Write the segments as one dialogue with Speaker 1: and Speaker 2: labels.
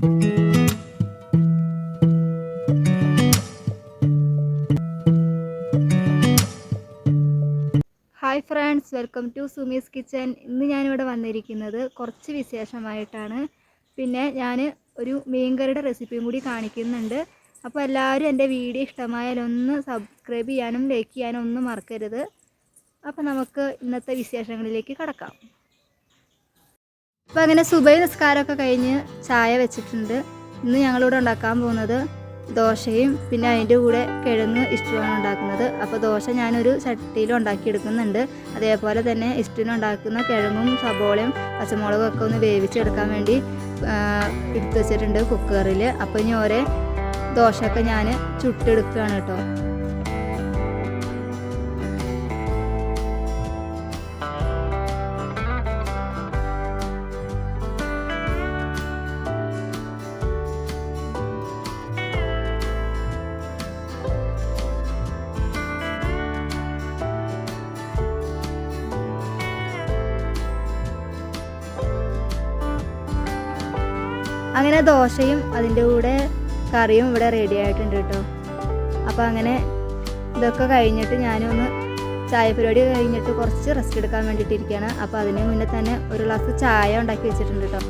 Speaker 1: Hi friends welcome to Sumi's kitchen ഇന്ന് ഞാനിവിടെ വന്നിരിക്കുന്നത് കുറച്ച് വിശേഷമായിട്ടാണ്. പിന്നെ ഞാൻ ഒരു മീൻകറിയുടെ റെസിപ്പിയും കൂടി കാണിക്കുന്നുണ്ട്. അപ്പോൾ എല്ലാവരും എന്റെ വീഡിയോ ഇഷ്ടമായാൽ ഒന്ന് സബ്സ്ക്രൈബ് ചെയ്യാനും ലൈക്ക് ചെയ്യാനും ഒന്നും മറക്കരുത്. അപ്പോൾ നമുക്ക് ഇന്നത്തെ വിശേഷങ്ങളിലേക്ക് കടക്കാം. അപ്പോൾ അങ്ങനെ സുബൈ നിസ്കാരമൊക്കെ കഴിഞ്ഞ് ചായ വെച്ചിട്ടുണ്ട്. ഇന്ന് ഞങ്ങളിവിടെ ഉണ്ടാക്കാൻ പോകുന്നത് ദോശയും പിന്നെ അതിന്റെ കൂടെ കിഴങ്ങ് ഇഷ്ടമാണ് ഉണ്ടാക്കുന്നത്. അപ്പോൾ ദോശ ഞാനൊരു ചട്ടിയിൽ ഉണ്ടാക്കിയെടുക്കുന്നുണ്ട്. അതേപോലെ തന്നെ ഇഷ്ടം ഉണ്ടാക്കുന്ന കിഴങ്ങും സബോളയും പച്ചമുളകും ഒക്കെ ഒന്ന് വേവിച്ചെടുക്കാൻ വേണ്ടി എടുത്ത് വെച്ചിട്ടുണ്ട് കുക്കറിൽ. അപ്പോൾ ഇനി ഓരോ ദോശയൊക്കെ ഞാൻ ചുട്ടെടുക്കുകയാണ് കേട്ടോ. അങ്ങനെ ദോശയും അതിന്റെ കൂടെ കറിയും ഇവിടെ റെഡി ആയിട്ടുണ്ട് കേട്ടോ. അപ്പോൾ അങ്ങനെ ഇതൊക്കെ കഴിഞ്ഞിട്ട് ഞാനൊന്ന് ചായ പരിപാടി കഴിഞ്ഞിട്ട് കുറച്ച് റെസ്റ്റ് എടുക്കാൻ വേണ്ടിയിട്ട് ഇരിക്കുകയാണ്. അപ്പോൾ അതിന് മുന്നേ തന്നെ ഒരു ഗ്ലാസ് ചായ ഉണ്ടാക്കി വെച്ചിട്ടുണ്ട് കേട്ടോ.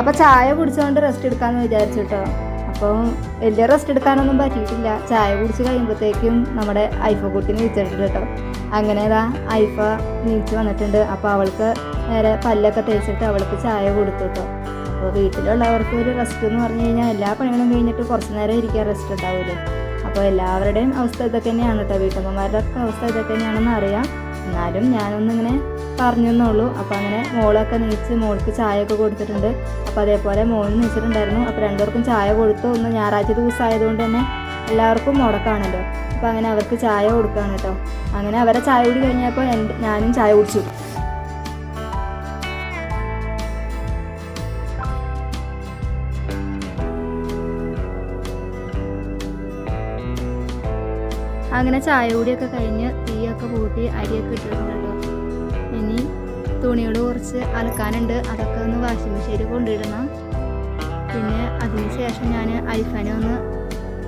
Speaker 1: അപ്പോൾ ചായ കുടിച്ചുകൊണ്ട് റെസ്റ്റ് എടുക്കാമെന്ന് വിചാരിച്ചു കേട്ടോ. അപ്പോൾ വലിയ റെസ്റ്റ് എടുക്കാനൊന്നും പറ്റിയിട്ടില്ല. ചായ കുടിച്ച് കഴിയുമ്പോഴത്തേക്കും നമ്മുടെ ഐഫ കുട്ടീനെ വിളിച്ചിട്ടുണ്ട് കേട്ടോ. അങ്ങനെ ഇതാ ഐഫ നീച്ച് വന്നിട്ടുണ്ട്. അപ്പോൾ അവൾക്ക് നേരെ പല്ലൊക്കെ തേച്ചിട്ട് അവൾക്ക് ചായ കൊടുത്തു കേട്ടോ. അപ്പോൾ വീട്ടിലുള്ളവർക്ക് ഒരു റെസ്റ്റ് എന്ന് പറഞ്ഞു കഴിഞ്ഞാൽ എല്ലാ പണികളും കഴിഞ്ഞിട്ട് കുറച്ച് നേരം ഇരിക്കാൻ റെസ്റ്റ് ഉണ്ടാവില്ലേ അപ്പോൾ എല്ലാവരുടെയും അവസ്ഥ ഇതൊക്കെ തന്നെയാണ് കേട്ടോ. വീട്ടമ്മമാരുടെ ഒക്കെ അവസ്ഥ ഇതൊക്കെ തന്നെയാണെന്ന് അറിയാം. എന്നാലും ഞാനൊന്നിങ്ങനെ പറഞ്ഞെന്നുള്ളൂ അപ്പോൾ അങ്ങനെ മോളൊക്കെ നീച്ച് മോൾക്ക് ചായ ഒക്കെ കൊടുത്തിട്ടുണ്ട്. അപ്പോൾ അതേപോലെ മോൾ നീച്ചിട്ടുണ്ടായിരുന്നു. അപ്പോൾ രണ്ടുപേർക്കും ചായ കൊടുത്തു. ഒന്ന് ഞായറാഴ്ച ദിവസം ആയതുകൊണ്ട് തന്നെ എല്ലാവർക്കും മുടക്കാണല്ലോ. അപ്പോൾ അങ്ങനെ അവർക്ക് ചായ കൊടുക്കുകയാണ് കേട്ടോ. അങ്ങനെ അവരെ ചായ കൂടി കഴിഞ്ഞപ്പോൾ എന്റെ ഞാനും ചായ കുടിച്ചു. അങ്ങനെ ചായ കൂടിയൊക്കെ കഴിഞ്ഞ് തീയൊക്കെ കൂട്ടി അരിയൊക്കെ ഇട്ടിട്ടുണ്ടല്ലോ. ഇനി തുണികൾ കുറച്ച് അലക്കാനുണ്ട്. അതൊക്കെ ഒന്ന് വാഷിംഗ് മെഷീനിൽ കൊണ്ടിടണം പിന്നെ അതിന് ശേഷം ഞാൻ ഐഫാനെ ഒന്ന്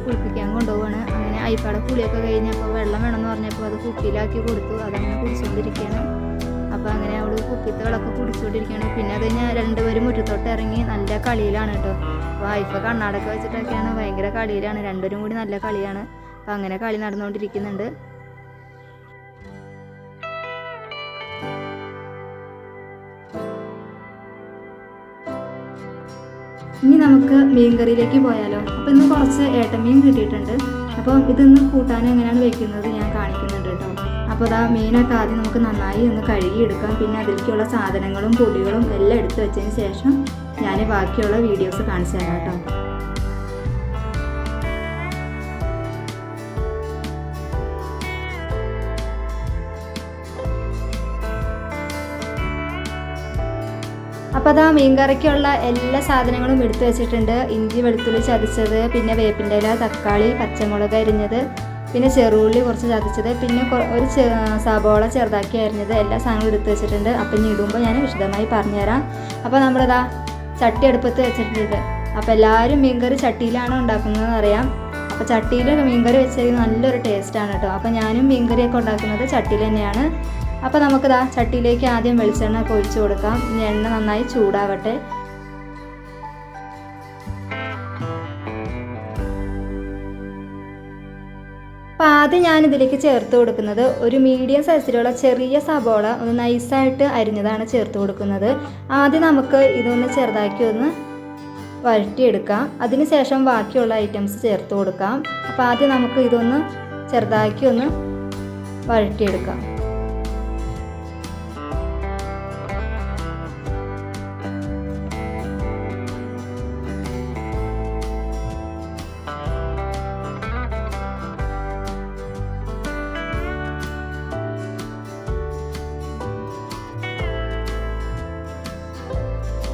Speaker 1: കുളിപ്പിക്കാൻ കൊണ്ടുപോവാണ്. അങ്ങനെ ഐഫയുടെ കുളിയൊക്കെ കഴിഞ്ഞപ്പോൾ വെള്ളം വേണമെന്ന് പറഞ്ഞപ്പോൾ അത് കുപ്പിയിലാക്കി കൊടുത്തു. അതങ്ങനെ കുടിച്ചുകൊണ്ടിരിക്കുകയാണ് അപ്പോൾ അങ്ങനെ അവൾ കുപ്പിത്തെ വെള്ളമൊക്കെ കുടിച്ചുകൊണ്ടിരിക്കുകയാണ് പിന്നെ അത് ഞാൻ രണ്ടുപേരും മുറ്റത്തോട്ട് ഇറങ്ങി നല്ല കളിയിലാണ് കേട്ടോ. അപ്പോൾ ഐഫ കണ്ണാടൊക്കെ വെച്ചിട്ടൊക്കെയാണ് ഭയങ്കര കളിയിലാണ്. രണ്ടുപേരും കൂടി നല്ല കളിയാണ്. അപ്പം അങ്ങനെ കളി നടന്നുകൊണ്ടിരിക്കുന്നുണ്ട്. ഇനി നമുക്ക് മീൻ കറിയിലേക്ക് പോയാലോ? അപ്പോൾ ഇന്ന് കുറച്ച് ഏട്ടമീൻ കിട്ടിയിട്ടുണ്ട്. അപ്പോൾ ഇതൊന്ന് കൂട്ടാൻ എങ്ങനെയാണ് വെക്കുന്നത് ഞാൻ കാണിക്കുന്നുണ്ട് കേട്ടോ. അപ്പോൾ അതാ മീനൊക്കെ ആദ്യം നമുക്ക് നന്നായി ഒന്ന് കഴുകിയെടുക്കാം. പിന്നെ അതിലേക്കുള്ള സാധനങ്ങളും പൊടികളും എല്ലാം എടുത്തു വെച്ചതിന് ശേഷം ഞാൻ ബാക്കിയുള്ള വീഡിയോസ് കാണിച്ചു തരാം കേട്ടോ. അപ്പോൾ അതാ മീൻകറിക്കുള്ള എല്ലാ സാധനങ്ങളും എടുത്തു വെച്ചിട്ടുണ്ട്. ഇഞ്ചി വെളുത്തുള്ളി ചതച്ചത് പിന്നെ വേപ്പിന്റെ ഇല തക്കാളി പച്ചമുളക് അരിഞ്ഞത് പിന്നെ ചെറുള്ളി കുറച്ച് ചതച്ചത് പിന്നെ ഒരു സബോള ചെറുതാക്കി അരിഞ്ഞത് എല്ലാ സാധനങ്ങളും എടുത്തു വെച്ചിട്ടുണ്ട്. അപ്പം ഇനി ഇടുമ്പോൾ ഞാൻ വിശദമായി പറഞ്ഞുതരാം. അപ്പോൾ നമ്മളിതാ ചട്ടി അടുപ്പത്ത് വെച്ചിട്ടുണ്ട്. അപ്പോൾ എല്ലാവരും മീൻകറി ചട്ടിയിലാണ് ഉണ്ടാക്കുന്നതെന്ന് അറിയാം. അപ്പോൾ ചട്ടിയിൽ മീൻകറി വെച്ചാൽ നല്ലൊരു ടേസ്റ്റാണ് കേട്ടോ. അപ്പോൾ ഞാനും മീൻകറിയൊക്കെ ഉണ്ടാക്കുന്നത് ചട്ടിയിൽ തന്നെയാണ് അപ്പോൾ നമുക്കിതാ ചട്ടിയിലേക്ക് ആദ്യം വെളിച്ചെണ്ണ ഒക്കെ ഒഴിച്ചു കൊടുക്കാം. എണ്ണ നന്നായി ചൂടാവട്ടെ. അപ്പോൾ ആദ്യം ഞാൻ ഇതിലേക്ക് ചേർത്ത് കൊടുക്കുന്നത് ഒരു മീഡിയം സൈസിലുള്ള ചെറിയ സബോള ഒന്ന് നൈസായിട്ട് അരിഞ്ഞതാണ് ചേർത്ത് കൊടുക്കുന്നത്. ആദ്യം നമുക്ക് ഇതൊന്ന് ചെറുതാക്കി ഒന്ന് വഴറ്റിയെടുക്കാം. അതിനുശേഷം ബാക്കിയുള്ള ഐറ്റംസ് ചേർത്ത് കൊടുക്കാം. അപ്പോൾ ആദ്യം നമുക്ക് ഇതൊന്ന് ചെറുതാക്കി ഒന്ന് വഴറ്റിയെടുക്കാം.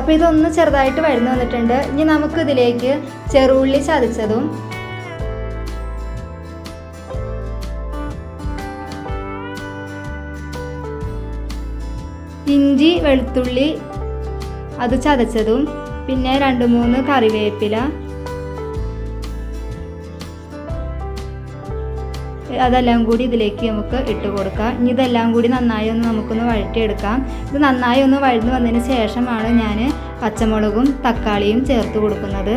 Speaker 1: അപ്പോൾ ഇതൊന്ന് ചെറുതായിട്ട് വഴന്നു വന്നിട്ടുണ്ട്. ഇനി നമുക്ക് ഇതിലേക്ക് ചെറുള്ളി ചതച്ചതും ഇഞ്ചി വെളുത്തുള്ളി അത് ചതച്ചതും പിന്നെ രണ്ട് മൂന്ന് കറിവേപ്പില അതെല്ലാം കൂടി ഇതിലേക്ക് നമുക്ക് ഇട്ട് കൊടുക്കാം. ഇനി ഇതെല്ലാം കൂടി നന്നായി ഒന്ന് നമുക്കൊന്ന് വഴറ്റിയെടുക്കാം. ഇത് നന്നായി ഒന്ന് വഴന്നു വന്നതിന് ശേഷമാണ് ഞാൻ പച്ചമുളകും തക്കാളിയും ചേർത്ത് കൊടുക്കുന്നത്.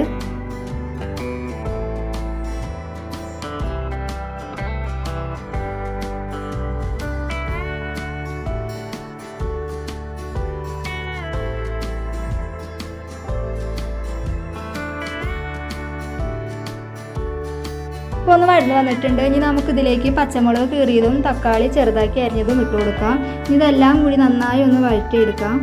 Speaker 1: ഒന്ന് വഴന്ന് വന്നിട്ടുണ്ട്. ഇനി നമുക്ക് ഇതിലേക്ക് പച്ചമുളക് കീറിയതും തക്കാളി ചെറുതാക്കി അരിഞ്ഞതും ഇട്ട് കൊടുക്കാം. ഇതെല്ലാം കൂടി നന്നായി ഒന്ന് വഴറ്റിയെടുക്കാം.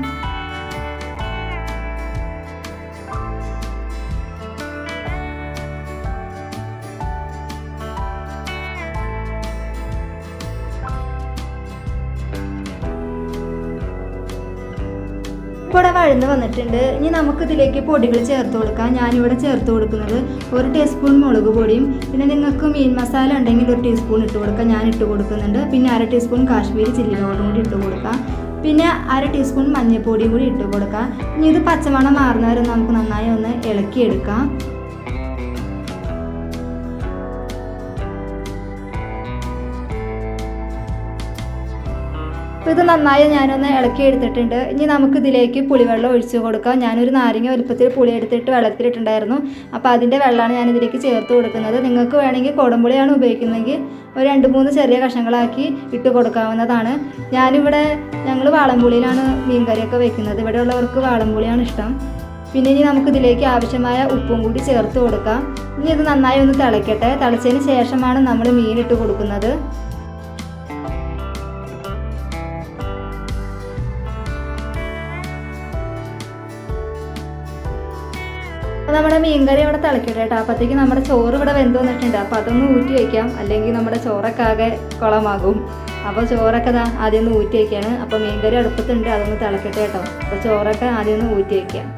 Speaker 1: വഴന്ന് വന്നിട്ടുണ്ട്. ഇനി നമുക്കിതിലേക്ക് പൊടികൾ ചേർത്ത് കൊടുക്കാം. ഞാനിവിടെ ചേർത്ത് കൊടുക്കുന്നത് ഒരു ടീസ്പൂൺ മുളക് പൊടിയും പിന്നെ നിങ്ങൾക്ക് മീൻ മസാല ഉണ്ടെങ്കിൽ ഒരു ടീസ്പൂൺ ഇട്ട് കൊടുക്കാം. ഞാൻ ഇട്ട് കൊടുക്കുന്നുണ്ട്. പിന്നെ അര ടീസ്പൂൺ കാശ്മീരി ചില്ലി പൗഡറും കൂടി ഇട്ട് കൊടുക്കാം. പിന്നെ അര ടീസ്പൂൺ മഞ്ഞൾപ്പൊടിയും കൂടി ഇട്ട് കൊടുക്കാം. ഇനി ഇത് പച്ചമണം മാറുന്നവരെ നമുക്ക് നന്നായി ഒന്ന് ഇളക്കിയെടുക്കാം. അപ്പോൾ ഇത് നന്നായി ഞാനൊന്ന് ഇളക്കി എടുത്തിട്ടുണ്ട്. ഇനി നമുക്ക് ഇതിലേക്ക് പുളിവെള്ളം ഒഴിച്ച് കൊടുക്കാം. ഞാനൊരു നാരങ്ങ വലുപ്പത്തിൽ പുളി എടുത്തിട്ട് വെള്ളത്തിലിട്ടുണ്ടായിരുന്നു. അപ്പോൾ അതിന്റെ വെള്ളമാണ് ഞാൻ ഇതിലേക്ക് ചേർത്ത് കൊടുക്കുന്നത്. നിങ്ങൾക്ക് വേണമെങ്കിൽ കുടംപുളിയാണ് ഉപയോഗിക്കുന്നതെങ്കിൽ ഒരു രണ്ട് മൂന്ന് ചെറിയ കഷ്ണങ്ങളാക്കി ഇട്ട് കൊടുക്കാവുന്നതാണ്. ഞാനിവിടെ ഞങ്ങൾ വാളംപുളിയിലാണ് മീൻകറിയൊക്കെ വെക്കുന്നത്. ഇവിടെയുള്ളവർക്ക് വാളംപുളിയാണ് ഇഷ്ടം. പിന്നെ ഇനി നമുക്ക് ഇതിലേക്ക് ആവശ്യമായ ഉപ്പും കൂടി ചേർത്ത് കൊടുക്കാം. ഇനി ഇത് നന്നായി ഒന്ന് തിളയ്ക്കട്ടെ തിളച്ചതിന് ശേഷമാണ് നമ്മൾ മീൻ ഇട്ട് കൊടുക്കുന്നത്. നമ്മുടെ മീൻകറി അവിടെ തിളക്കട്ടെ കേട്ടോ. അപ്പോഴത്തേക്ക് നമ്മുടെ ചോറ് ഇവിടെ വെന്ത് വന്നിട്ടുണ്ട്. അപ്പോൾ അതൊന്ന് ഊറ്റി വയ്ക്കാം. അല്ലെങ്കിൽ നമ്മുടെ ചോറൊക്കെ ആകെ കുളമാകും. അപ്പോൾ ചോറൊക്കെ ദാ ആദ്യം ഒന്ന് ഊറ്റി വയ്ക്കുകയാണ് അപ്പോൾ മീൻകറി അടുപ്പത്തുണ്ട്. അതൊന്ന് തിളക്കട്ടെ കേട്ടോ. അപ്പോൾ ചോറൊക്കെ ആദ്യം ഒന്ന് ഊറ്റി വയ്ക്കാം.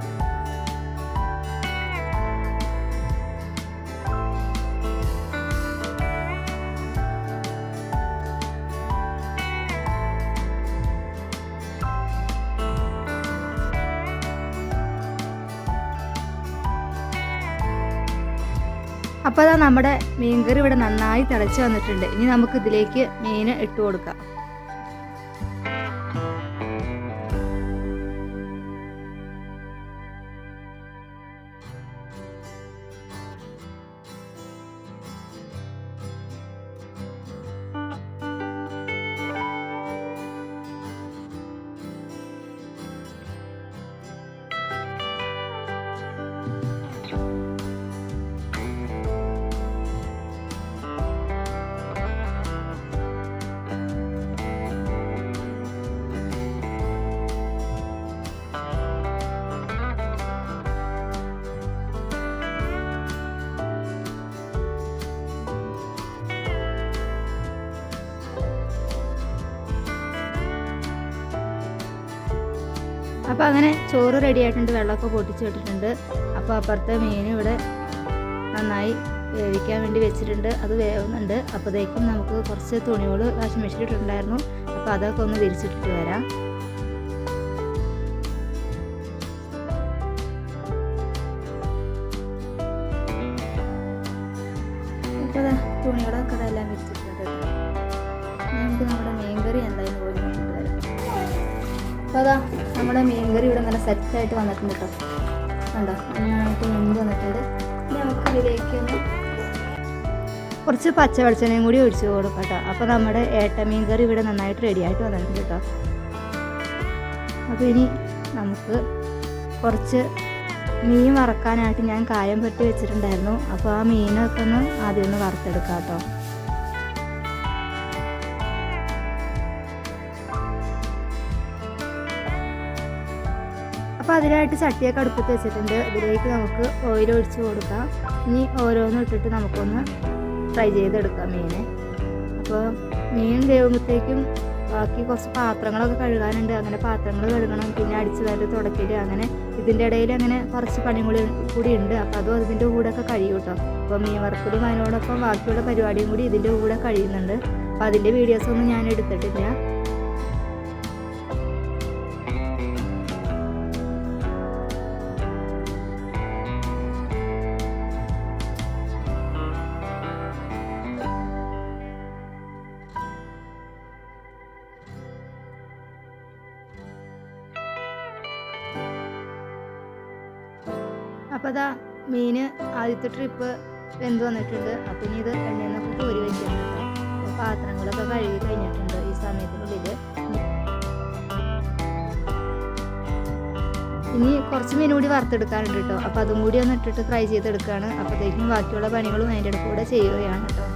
Speaker 1: അപ്പോൾ അതാ നമ്മുടെ മീൻകറി ഇവിടെ നന്നായി തിളച്ച് വന്നിട്ടുണ്ട്. ഇനി നമുക്ക് ഇതിലേക്ക് മീൻ ഇട്ട് കൊടുക്കാം. അപ്പോൾ അങ്ങനെ ചോറ് റെഡി ആയിട്ടുണ്ട് വെള്ളമൊക്കെ പൊട്ടിച്ച് വിട്ടിട്ടുണ്ട് അപ്പോൾ അപ്പുറത്തെ മീൻ ഇവിടെ നന്നായി വേവിക്കാൻ വേണ്ടി വെച്ചിട്ടുണ്ട്. അത് വേവുന്നുണ്ട്. അപ്പോഴത്തേക്കും നമുക്ക് കുറച്ച് തുണികൾ വാഷിംഗ് മെഷീൻ ഇട്ടിട്ടുണ്ടായിരുന്നു. അപ്പോൾ അതൊക്കെ ഒന്ന് വിരിച്ചിട്ടിട്ട് വരാം. തുണികളൊക്കെ അതെല്ലാം വിരിച്ചിട്ടുണ്ട്. നമുക്ക് നമ്മുടെ മീൻകറി എന്തായാലും അപ്പോൾ അതാ നമ്മുടെ മീൻകറി ഇവിടെ നല്ല സെറ്റായിട്ട് വന്നിട്ടുണ്ട് കേട്ടോ കണ്ടോ? നന്നായിട്ട് വെന്ത് വന്നിട്ടുണ്ട്. ഇനി നമുക്ക് ഇതിലേക്ക് ഒന്ന് കുറച്ച് പച്ച വെളിച്ചെണ്ണയും കൂടി ഒഴിച്ച് കൊടുക്കാം കേട്ടോ അപ്പോൾ നമ്മുടെ ഏട്ട മീൻകറി ഇവിടെ നന്നായിട്ട് റെഡിയായിട്ട് വന്നിട്ടുണ്ട് കേട്ടോ അപ്പോൾ ഇനി നമുക്ക് കുറച്ച് മീൻ വറക്കാനായിട്ട് ഞാൻ കായം പെട്ടി വെച്ചിട്ടുണ്ടായിരുന്നു. അപ്പോൾ ആ മീനൊക്കെ ഒന്ന് ആദ്യം ഒന്ന് വറുത്തെടുക്കാം കേട്ടോ അതിനായിട്ട് ചട്ടിയൊക്കെ അടുപ്പത്ത് വെച്ചിട്ടുണ്ട്. ഇതിലേക്ക് നമുക്ക് ഓയിൽ ഒഴിച്ച് കൊടുക്കാം. ഇനി ഓരോന്നും ഇട്ടിട്ട് നമുക്കൊന്ന് ഫ്രൈ ചെയ്തെടുക്കാം മീനെ. അപ്പോൾ മീൻ വേവുമ്പോഴത്തേക്കും ബാക്കി കുറച്ച് പാത്രങ്ങളൊക്കെ കഴുകാനുണ്ട്. അങ്ങനെ പാത്രങ്ങൾ കഴുകണം പിന്നെ അടിച്ചു വാരി തുടക്കൽ അങ്ങനെ ഇതിന്റെ ഇടയിൽ അങ്ങനെ കുറച്ച് പണി കൂടി കൂടി ഉണ്ട്. അപ്പോൾ അതും അതിന്റെ കൂടെ ഒക്കെ കഴിയും കേട്ടോ. അപ്പോൾ മീൻ വറുക്കലും അതിനോടൊപ്പം ബാക്കിയുള്ള പരിപാടിയും കൂടി ഇതിന്റെ കൂടെ കഴിയുന്നുണ്ട്. അപ്പോൾ അതിന്റെ വീഡിയോസൊന്നും ഞാൻ എടുത്തിട്ടില്ല. അപ്പോൾ അതാ മീൻ ആദ്യത്തെ ട്രിപ്പ് വെന്ത് വന്നിട്ടുണ്ട്. അപ്പം ഇനി ഇത് എണ്ണയിൽ നിന്നൊക്കെ കോരി വെച്ചിട്ടുണ്ട് അപ്പോൾ പാത്രങ്ങളൊക്കെ കഴുകി കഴിഞ്ഞിട്ടുണ്ട് ഈ സമയത്തിനുള്ളിൽ ഇനി കുറച്ച് മീൻ കൂടി വറുത്തെടുക്കാനുണ്ട് കേട്ടോ അപ്പോൾ അതും കൂടി ഒന്ന് ഇട്ടിട്ട് ഫ്രൈ ചെയ്തെടുക്കുകയാണ് അപ്പോഴത്തേക്കും ബാക്കിയുള്ള പണികളും അതിന്റെ കൂടെ ചെയ്യുകയാണ് കേട്ടോ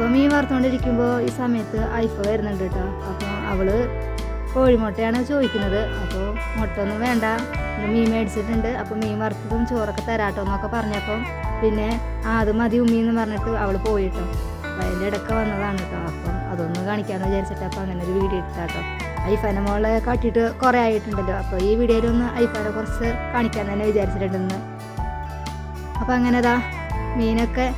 Speaker 1: അപ്പോൾ മീൻ വറുത്തുകൊണ്ടിരിക്കുമ്പോൾ ഈ സമയത്ത് ഐഫ വരുന്നുണ്ട് കേട്ടോ അപ്പോൾ അവൾ കോഴിമുട്ടയാണ് ചോദിക്കുന്നത്. അപ്പോൾ മുട്ട ഒന്നും വേണ്ട മീൻ മേടിച്ചിട്ടുണ്ട്. അപ്പോൾ മീൻ വറുത്തതും ചോറൊക്കെ തരാട്ടോ എന്നൊക്കെ പറഞ്ഞപ്പോൾ പിന്നെ ആ അത് മതി ഉമ്മി എന്ന് പറഞ്ഞിട്ട് അവൾ പോയിട്ടോ. അപ്പോൾ അതിന്റെ ഇടയ്ക്ക് വന്നതാണ് കേട്ടോ അപ്പം അതൊന്ന് കാണിക്കാമെന്ന് വിചാരിച്ചിട്ട് അപ്പോൾ അങ്ങനെ ഒരു വീഡിയോ എടുത്താട്ടോ. ഐഫാനെ മോളെ കാട്ടിയിട്ട് കുറേ ആയിട്ടുണ്ടല്ലോ. അപ്പോൾ ഈ വീഡിയോയിലൊന്ന് ഐഫാനെ കുറച്ച് കാണിക്കാൻ തന്നെ വിചാരിച്ചിട്ടുണ്ടെന്ന്. അപ്പോൾ അങ്ങനെ ദാ മീനൊക്കെ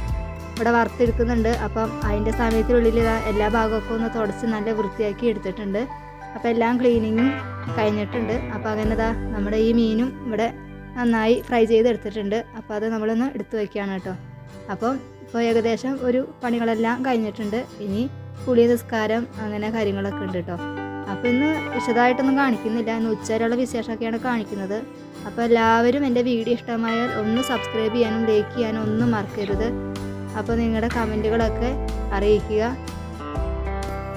Speaker 1: ഇവിടെ വറുത്തെടുക്കുന്നുണ്ട്. അപ്പം അതിന്റെ സമയത്തിനുള്ളിൽ ഇതാ എല്ലാ ഭാഗമൊക്കെ ഒന്ന് തുടച്ച് നല്ല വൃത്തിയാക്കി എടുത്തിട്ടുണ്ട്. അപ്പോൾ എല്ലാം ക്ലീനിങ്ങും കഴിഞ്ഞിട്ടുണ്ട്. അപ്പോൾ അങ്ങനെ ദാ നമ്മുടെ ഈ മീനും ഇവിടെ നന്നായി ഫ്രൈ ചെയ്തെടുത്തിട്ടുണ്ട്. അപ്പോൾ അത് നമ്മളൊന്ന് എടുത്തു വയ്ക്കുകയാണ് കേട്ടോ. അപ്പം ഇപ്പോൾ ഏകദേശം ഒരു പണികളെല്ലാം കഴിഞ്ഞിട്ടുണ്ട്. ഇനി പുളി നിസ്കാരം അങ്ങനെ കാര്യങ്ങളൊക്കെ ഉണ്ട് കേട്ടോ. അപ്പോൾ ഇന്ന് വിശദമായിട്ടൊന്നും കാണിക്കുന്നില്ല. ഇന്ന് ഉച്ചവരെയുള്ള വിശേഷമൊക്കെയാണ് കാണിക്കുന്നത്. അപ്പോൾ എല്ലാവരും എന്റെ വീഡിയോ ഇഷ്ടമായാൽ ഒന്ന് സബ്സ്ക്രൈബ് ചെയ്യാനും ലൈക്ക് ചെയ്യാനും ഒന്നും മറക്കരുത്. അപ്പോൾ നിങ്ങളുടെ കമന്റുകളൊക്കെ അറിയിക്കുക.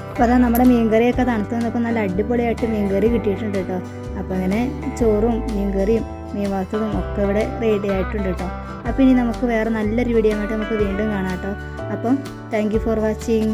Speaker 1: അപ്പോൾ അതാ നമ്മുടെ മീൻകറിയൊക്കെ തണുത്ത് വന്നപ്പോൾ നല്ല അടിപൊളിയായിട്ട് മീൻകറി കിട്ടിയിട്ടുണ്ട് കേട്ടോ. അപ്പോൾ അങ്ങനെ ചോറും മീൻകറിയും മീൻ വറുത്തതും ഒക്കെ ഇവിടെ റെഡി ആയിട്ടുണ്ട് കേട്ടോ. അപ്പോൾ ഇനി നമുക്ക് വേറെ നല്ലൊരു വീഡിയോ ആയിട്ട് നമുക്ക് വീണ്ടും കാണാം കേട്ടോ. അപ്പം താങ്ക് ഫോർ വാച്ചിങ്